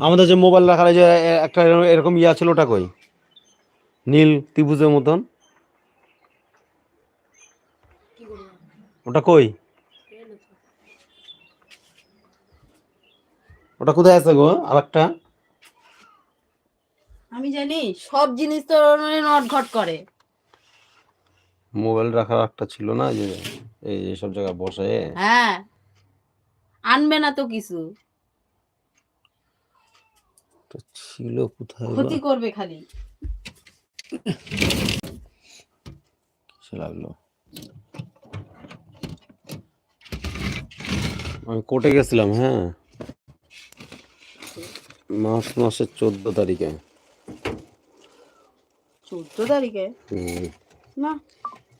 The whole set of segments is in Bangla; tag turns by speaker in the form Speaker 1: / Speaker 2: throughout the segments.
Speaker 1: আমাদের যে মোবাইল রাখার যে একটা এরকম- ইয়া ছিল ওটা কই? নীল ত্রিভুজের মতন। ওটা কই? ওটা কোথায় আছে গো? আর একটা
Speaker 2: আমি জানি সব জিনিস তো নট ঘট করে।
Speaker 1: মোবাইল রাখার একটা ছিল না যে এই সব জায়গায় বসে।
Speaker 2: হ্যাঁ। আনবে না তো কিছু।
Speaker 1: ছিল কোথায়
Speaker 2: ক্ষতি করবে খালি।
Speaker 1: কিসে লাগল? আমি কোর্টে গেছিলাম হ্যাঁ। মার্চ মাসের চোদ্দ তারিখে।
Speaker 2: চোদ্দ তারিখে? না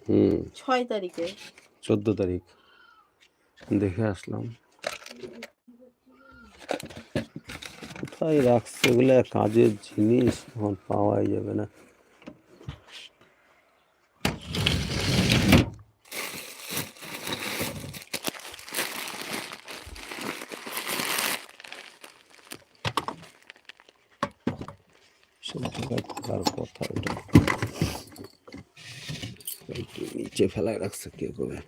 Speaker 1: হুম।
Speaker 2: ছয় তারিখে।
Speaker 1: চোদ্দ তারিখ। দেখে আসলাম। কোথায় রাখছে? এগুলো কাজের জিনিস এখন পাওয়াই যাবে না। সব জায়গায় থাকার কথা এটা। একটু নিচে ফেলায় রাখছে কে করে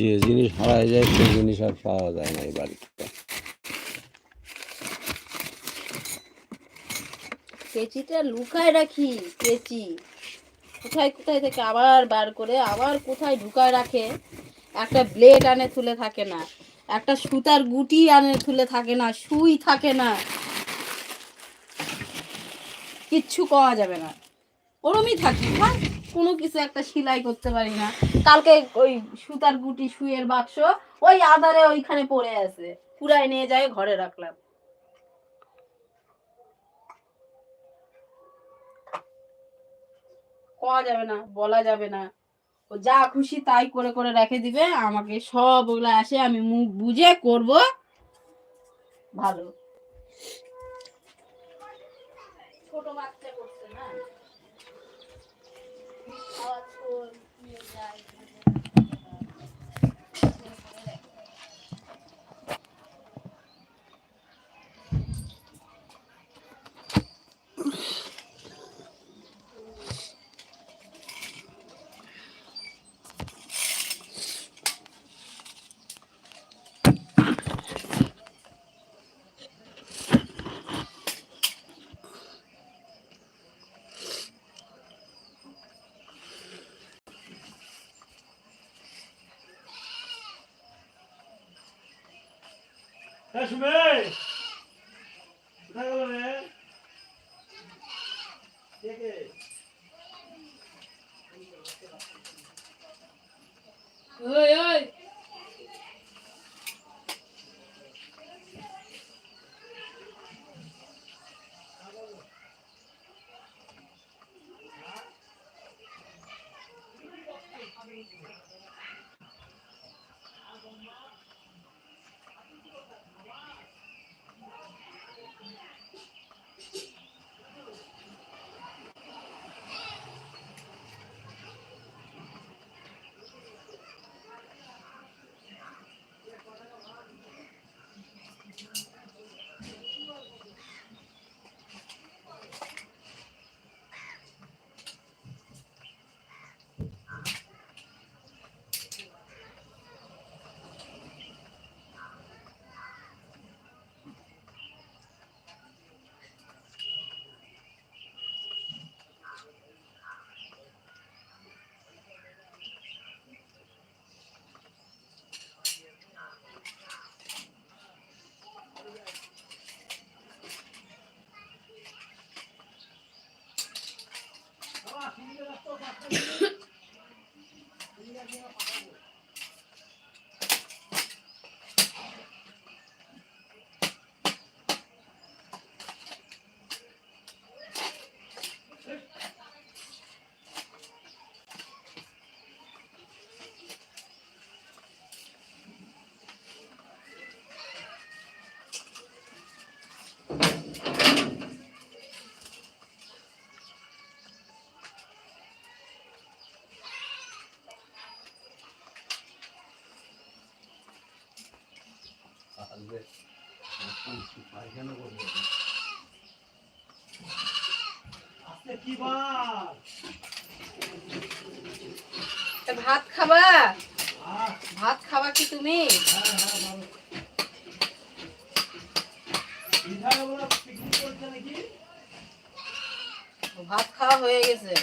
Speaker 1: যে জিনিস হারায় যায়, সেই জিনিস আর পাওয়া যায় না এই বাড়িতে।
Speaker 2: কেচিটা লুকায় রাখি, কেচি। কোথায় কোথায় থেকে আবার বার করে, আবার কোথায় ঢুকায় রাখে? একটা ব্লেড আনে, তুলে থাকে না। একটা সুতার গুটি আনে, তুলে থাকে না। সুই থাকে না। কিচ্ছু পাওয়া যাবে না। ওরমই থাকি হ্যাঁ? কোনো কিছু একটা সেলাই করতে পারি না। কালকে ওই সুতার গুটি সুইয়ের বাক্স, ওই আদারে ওইখানে পড়ে আছে। পুরাই নিয়ে যায় ঘরে রাখলাম। পাওয়া যাবে না, বলা যাবে না। ও যা খুশি তাই করে করে রেখে দিবে, আমাকে সব ওগুলো আসে, আমি মুখ বুঝে করব। ভালো। ছোট ওই তা ভাত খাবা? ভাত? খাবা কি তুমি? ভাত খাওয়া হয়ে গেছে।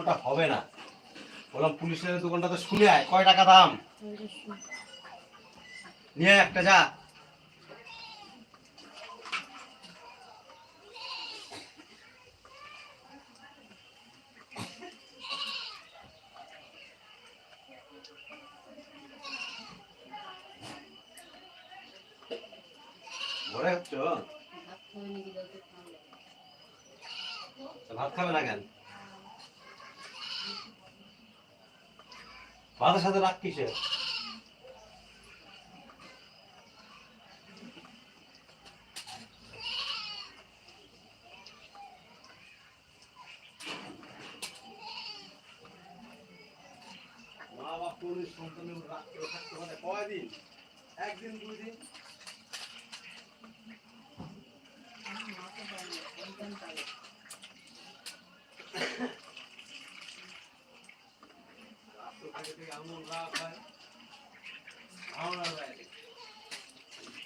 Speaker 3: ওটা হবে না। বললাম, পুলিশের দোকানটাতে শুনে আয়, কয় টাকা দাম? নিয়ে একটা যা। ঘরে হচ্ছ ভাত খাবে না কেন? ভাতের সাথে রাখ কিসের মা বাপ কোনো সন্তানের উপর রাগ করে থাকতে পারে কয়দিন একদিন দুই দিন আগে থেকে এমন রাগ হয় আমরা বাইরে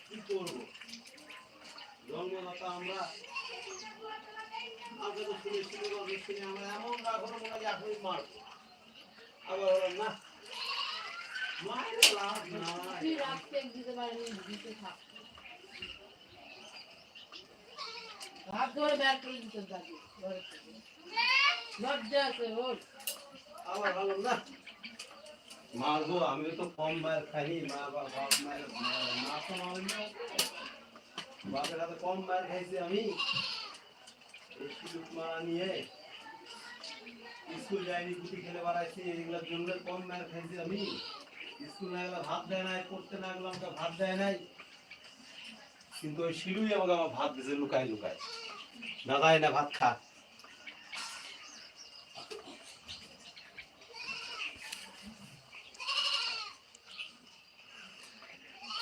Speaker 3: কি করব জন্মদাতা আমরা আমরা তো শুনে শুনে গল্প শুনে আমরা এমন রাগ এখনই মারবো আবার বললাম না মায়ের লাভ নাই
Speaker 2: রাখতে দিতে পারিনি দিতে থাক হাত ধরে ব্যাগ করে দিতে দাদি লজ্জা আছে ওর
Speaker 3: মারবো আমি। তো কম মায়ের খাইনি মা বা মায়ের খাইছি আমি মারা নিয়ে স্কুল যাইনি গুটি খেলে বেড়াইছি এগুলোর জন্য কম মায়ের খাইছি আমি। স্কুল না গেলে ভাত দেয় নাই, করতে না গেলে আমাকে ভাত দেয় নাই। কিন্তু ওই শিলুই আমাকে আমার ভাত দিছে, লুকায় লুকায়। দাদাই না ভাত খা।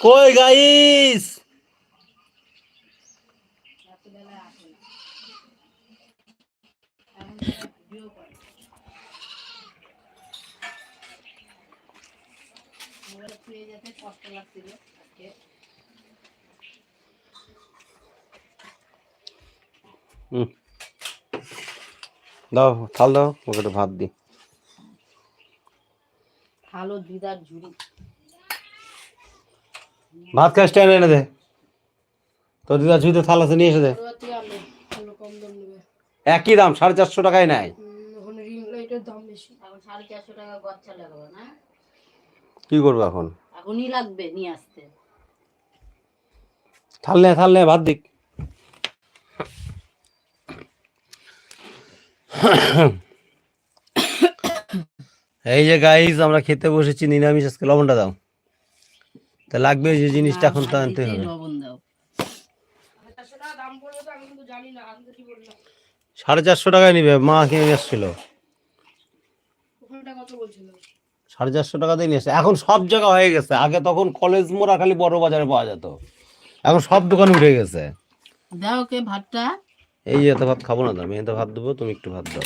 Speaker 1: কই গাইস?
Speaker 2: এখন তারা ভিডিও করে মোবাইল পেয়ে যেতে কষ্ট লাগছিল আজকে
Speaker 1: দাও থাল দাও ওকে ভাত দি।
Speaker 2: ভালো দিদার ঝুড়ি।
Speaker 1: ভাত খাস স্ট্যান্ড এনে দে। তোর থাল আছে নিয়ে এসে দে। একই দাম সাড়ে চারশো টাকায় নেয়
Speaker 4: উম, এখন রিং লাইটের দাম বেশি
Speaker 2: এখন সাড়ে চারশো টাকা গচ্ছা লাগবে না?
Speaker 1: কি করব এখন?
Speaker 2: এখনই লাগবে নিয়ে আসতে।
Speaker 1: থাল নে থাল নে ভাত দিক। এই যে গাইজ আমরা খেতে বসেছি নিরামিষ আজকে লবণটা দাও। তা লাগবে যে জিনিসটা এখন তো আনতে হবে।
Speaker 2: লবণ দাও।
Speaker 4: চারশো টাকা দাম পড়বে তো আমি কিন্তু জানি না আমি তো কি বললাম
Speaker 1: সাড়ে চারশো টাকায় নিবে মা কিনে নিয়ে সাড়ে চারশো টাকা দিয়ে নিয়ে এখন সব জায়গা হয়ে গেছে। আগে তখন কলেজ মোড়া খালি বড় বাজারে পাওয়া যেত। এখন সব দোকান উঠে গেছে।
Speaker 2: দাও কে ভাতটা।
Speaker 1: এই যে এত ভাত খাব না আমি এত ভাত দেবো তুমি একটু ভাত দাও।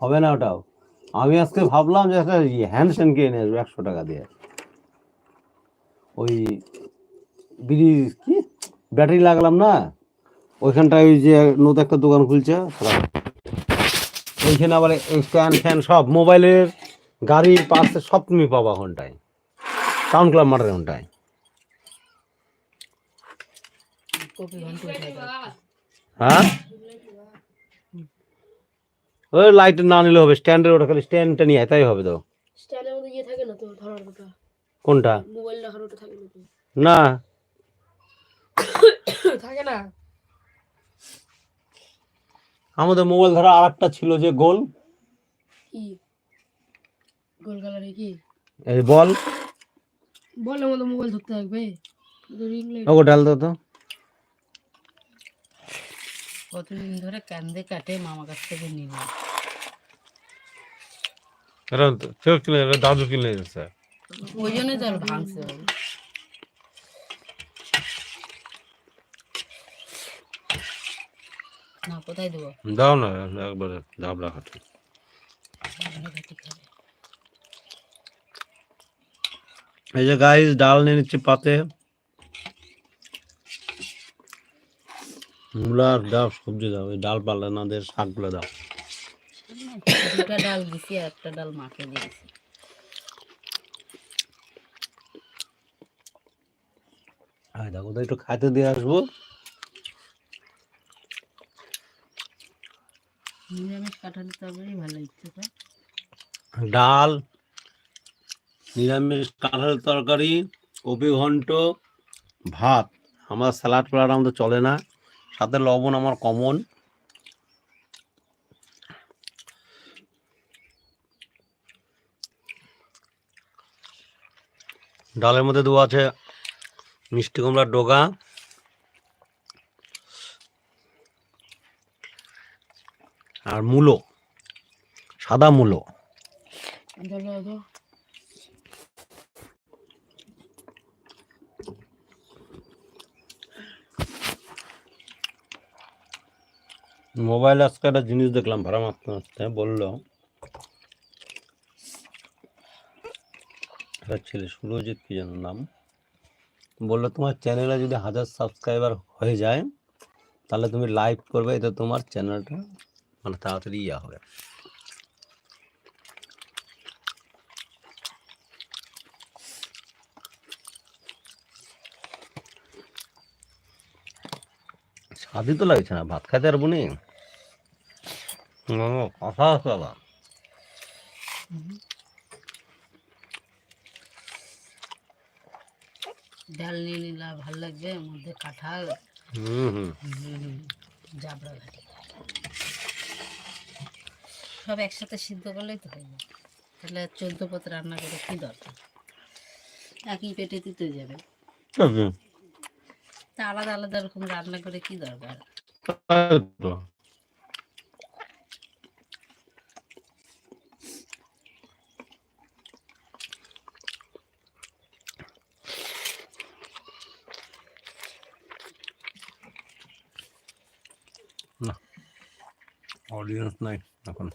Speaker 1: হবে না ওটাও। আমি আজকে ভাবলাম যে একটা হ্যান্ডসেন কিনে নিয়ে আসব একশো টাকা দিয়ে। ওই বিড়ি কি? ব্যাটারি লাগলাম না? ওইখানটায় ওই যে নতুন একটা দোকান খুলছে ওইখানে আবার স্ট্যান্ড ফ্যান সব মোবাইলের গাড়ির পাশে সব তুমি পাবা ওখানটায়। টাউন ক্লাব মাঠের ওখানটায়। হ্যাঁ? ওই লাইট না নিলে হবে স্ট্যান্ডের ওটা খালি স্ট্যান্ডটা নিয়ে তাই হবে তো।
Speaker 4: স্ট্যান্ডের মধ্যে ইয়ে থাকে না তো ধরার ওটা
Speaker 1: কোনটা?
Speaker 4: মোবাইল রাখার ওটা থাকে না
Speaker 1: না।
Speaker 4: থাকে না।
Speaker 1: আমাদের মোবাইল ধরা আর একটা ছিল যে গোল।
Speaker 4: কি? গোল কালারে কি?
Speaker 1: এই বল।
Speaker 4: বলের মতো মোবাইল ধরতে থাকবে
Speaker 1: দাও তো।
Speaker 2: কতদিন ধরে কান্দে কাটে মামা কাছ থেকে
Speaker 1: দাদু কিনে দিচ্ছে
Speaker 2: ওই জন্যই তো আর ভাঙছে। না কোথায় দেবো?
Speaker 1: দাও না একবারে ধাবড়া খাটে এই যে গাইস ডাল নিয়ে নিচ্ছি পাতে। মূলা দাও সবজি দাও এই ডাল পাল্লা না দিয়ে শাকগুলো দাও।
Speaker 2: দুটা ডাল দিছি আর একটা ডাল মাকে দিয়েছি
Speaker 1: হ্যাঁ দেখো তো একটু খাইতে দিয়ে আসব।
Speaker 2: নিরামিষ কাঁঠালের তরকারি ভালো ইচ্ছে
Speaker 1: ডাল, নিরামিষ কাঁঠালের তরকারি, কপি ঘন্ট, ভাত। আমার স্যালাড ফ্যালাড আমাদের চলে না। সাথে লবণ আমার কমন। ডালের মধ্যে দেওয়া আছে মিষ্টি কুমড়ার ডোকা আর মূলো, সাদা মূলো। মোবাইল আজকে একটা জিনিস দেখলাম, ভাড়া মারতে মারতে, বলল ছেলে, সুরজিৎ কি যেন নাম, বলল, তোমার চ্যানেলে যদি হাজার সাবস্ক্রাইবার হয়ে যায়, তাহলে তুমি লাইভ করবে, এটা তোমার চ্যানেলটা। মানে তাড়াতাড়ি ইয়া হবে। স্বাদই তো লাগছে না ভাত খাইতে পারব নি? হুম, কথা আছে আবার
Speaker 2: ডাল নিয়ে নিলে ভালো লাগবে মধ্যে কাঁঠাল।
Speaker 1: হুম হুম।
Speaker 2: হুম, জাবড়া ঘাটি সব একসাথে সিদ্ধ করলেই তো হয়ে যাবে তাহলে চোদ্দ পথ রান্না করে কি দরকার? একই পেটে দিতে যাবে। তা আলাদা আলাদা রকম রান্না করে কি দরকার?
Speaker 1: না। অডিয়েন্স নাই এখন।